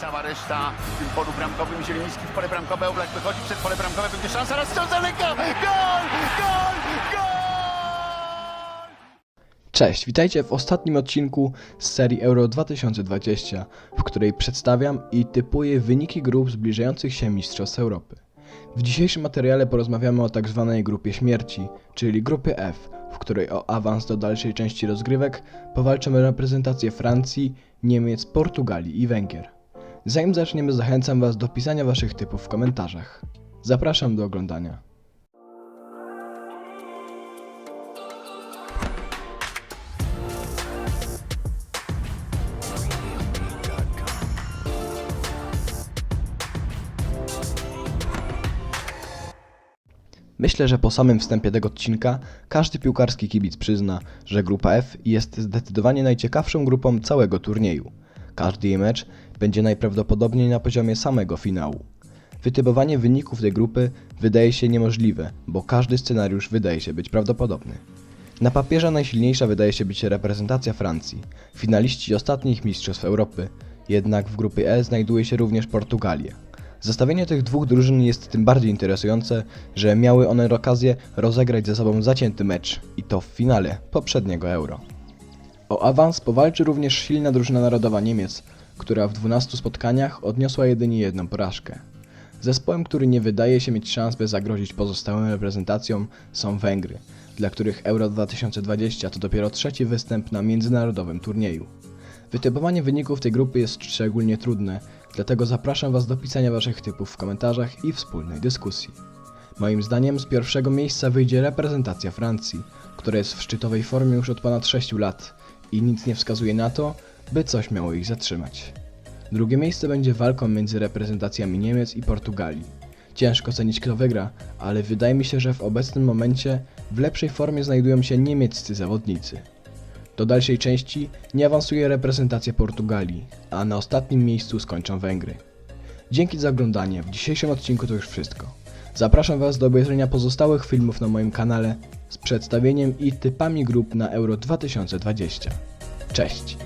cała reszta w tym polu bramkowym. Zieliński w pole bramkowe, Oblak wychodzi przed pole bramkowe, będzie szansa, raz strzał! Gol! Gol! Gol! Cześć, witajcie w ostatnim odcinku z serii Euro 2020, w której przedstawiam i typuję wyniki grup zbliżających się Mistrzostw Europy. W dzisiejszym materiale porozmawiamy o tak zwanej grupie śmierci, czyli grupie F, w której o awans do dalszej części rozgrywek powalczą reprezentacje Francji, Niemiec, Portugalii i Węgier. Zanim zaczniemy, zachęcam Was do pisania Waszych typów w komentarzach. Zapraszam do oglądania. Myślę, że po samym wstępie tego odcinka każdy piłkarski kibic przyzna, że grupa F jest zdecydowanie najciekawszą grupą całego turnieju. Każdy jej mecz będzie najprawdopodobniej na poziomie samego finału. Wytypowanie wyników tej grupy wydaje się niemożliwe, bo każdy scenariusz wydaje się być prawdopodobny. Na papierze najsilniejsza wydaje się być reprezentacja Francji, finaliści ostatnich Mistrzostw Europy, jednak w grupie E znajduje się również Portugalia. Zestawienie tych dwóch drużyn jest tym bardziej interesujące, że miały one okazję rozegrać ze sobą zacięty mecz i to w finale poprzedniego Euro. O awans powalczy również silna drużyna narodowa Niemiec, która w 12 spotkaniach odniosła jedynie jedną porażkę. Zespołem, który nie wydaje się mieć szans, by zagrozić pozostałym reprezentacjom, są Węgry, dla których Euro 2020 to dopiero trzeci występ na międzynarodowym turnieju. Wytypowanie wyników tej grupy jest szczególnie trudne, dlatego zapraszam Was do pisania Waszych typów w komentarzach i wspólnej dyskusji. Moim zdaniem z pierwszego miejsca wyjdzie reprezentacja Francji, która jest w szczytowej formie już od ponad 6 lat i nic nie wskazuje na to, by coś miało ich zatrzymać. Drugie miejsce będzie walką między reprezentacjami Niemiec i Portugalii. Ciężko cenić kto wygra, ale wydaje mi się, że w obecnym momencie w lepszej formie znajdują się niemieccy zawodnicy. Do dalszej części nie awansuje reprezentacja Portugalii, a na ostatnim miejscu skończą Węgry. Dzięki za oglądanie, w dzisiejszym odcinku to już wszystko. Zapraszam Was do obejrzenia pozostałych filmów na moim kanale z przedstawieniem i typami grup na Euro 2020. Cześć!